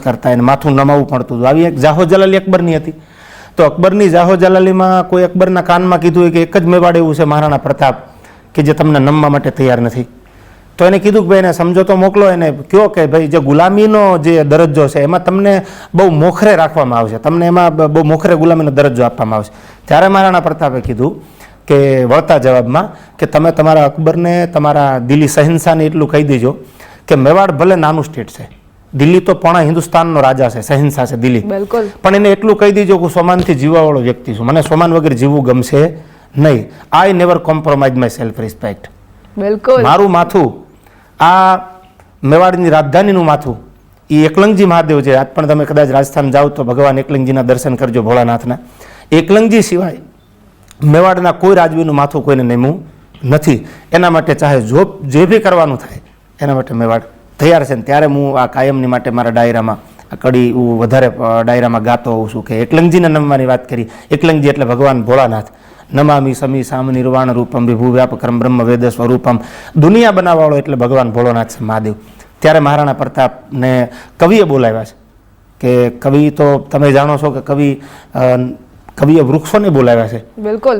કરતા એને માથું નમાવું પડતું હતું. આવી એક જાહો અકબરની હતી. તો અકબરની જાહો કોઈ અકબરના કાનમાં કીધું કે એક જ મેવાડ એવું છે મહારાણા પ્રતાપ, કે જે તમને નમવા માટે તૈયાર નથી. તો એને કીધું કે ભાઈ એને સમજોતો મોકલો, એને કયો કે ભાઈ જે ગુલામીનો જે દરજ્જો છે, એમાં તમને બહુ મોખરે રાખવામાં આવશે. તમને એમાં બહુ મોખરે ગુલામીનો દરજ્જો આપવામાં આવશે. ત્યારે મહારાણા પ્રતાપે કીધું કે વળતા જવાબમાં કે તમે તમારા અકબરને તમારા દિલ્હી શહેનશાહને એટલું કહી દેજો કે મેવાડ ભલે નાનું સ્ટેટ છે. દિલ્હી તો પણ હિન્દુસ્તાનનો રાજા છે સહિંસા છે દિલ્હી. બિલકુલ. પણ એને એટલું કહી દીજો કે હું સોમાનથી જીવવાવાળો વ્યક્તિ છું. મને સોમાન વગર જીવવું ગમશે નહીં. I never compromise my self respect બિલકુલ. મારું માથું આ મેવાડની રાજધાનીનું માથું એ એકલંગજી મહાદેવ છે. આજ પણ તમે કદાચ રાજસ્થાન જાઓ તો ભગવાન એકલંગજીના દર્શન કરજો ભોળાનાથના. એકલંગજી સિવાય મેવાડના કોઈ રાજવીનું માથું કોઈને નેમું નથી. એના માટે ચાહે જો જે બી કરવાનું થાય એના માટે મેવાડ તૈયાર છે ને ત્યારે હું આ કાયમની માટે મારા ડાયરામાં આ કડી હું વધારે ડાયરામાં ગાતો હોઉં છું કે એકલંગજીને નમવાની વાત કરી. એકલંગજી એટલે ભગવાન ભોળાનાથ. નમામી સમી સામ નિર્વાણ રૂપમ વિભુ વ્યાપક્રમ બ્રહ્મ વેદ સ્વરૂપમ. દુનિયા બનાવવાળો એટલે ભગવાન ભોળોનાથ છે, મહાદેવ. ત્યારે મહારાણા પ્રતાપને કવિએ બોલાવ્યા છે કે કવિ તો તમે જાણો છો કે કવિ કવિએ વૃક્ષોને બોલાવ્યા છે. બિલકુલ.